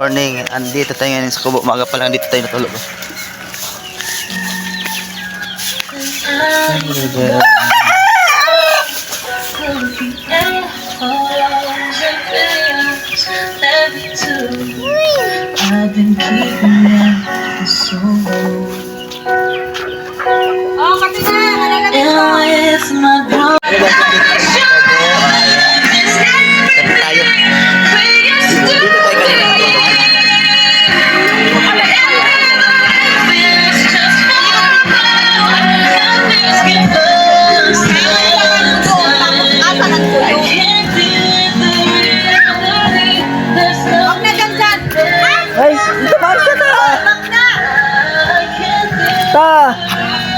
Morning, andito tayo ngayon sa Kubo. Maga pa lang dito tayo natulog. I've been keeping them so low.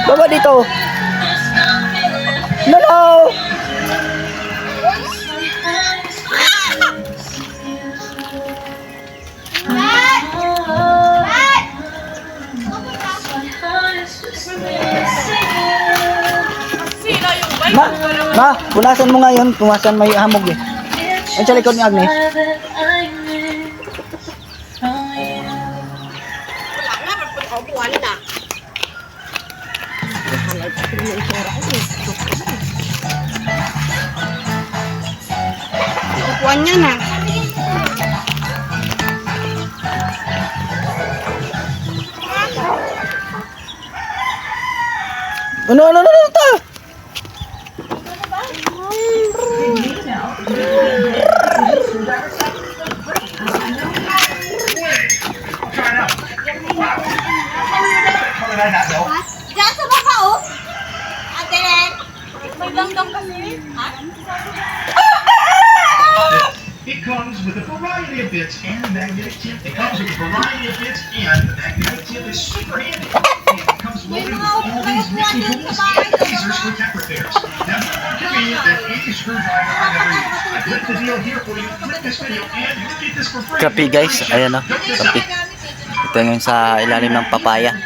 Baba dito. No, no! Ma, ma, punasan mo ngayon. Punasan may hamog eh. Ayun sa likod ni Agnes. Wala na, pagpapaupuan na. Upuan niya na. Ano, ano, ano, ano, ta? Diyan sa May dangdang kasi. Ha? It comes with a variety of bits and a magnetic tip. It comes with a variety of bits and the magnetic tip is super handy. And it comes loaded with all these sa bahay and lasers for tech repairs. Now, more convenient than any screwdriver I've ever used. I put the deal here for you. Click this video and you'll get this for free. Kape guys, ayan o. Check this Kape. Ito ngayon sa ilalim ng papaya.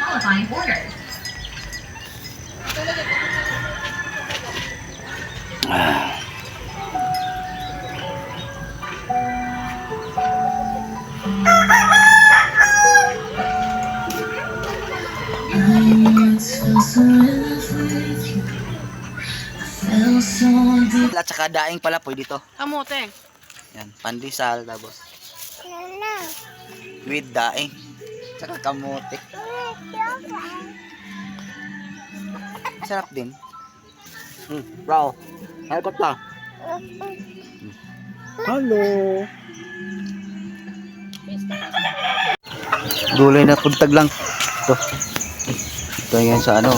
At saka daing pala pwede to. Kamote. Yan, pandesal tapos. With daing. Tsaka kamote. Sarap din. Hmm, bro. Halkot pa. Hello. Gulay na puntag lang. Ito. Ito yan sa ano.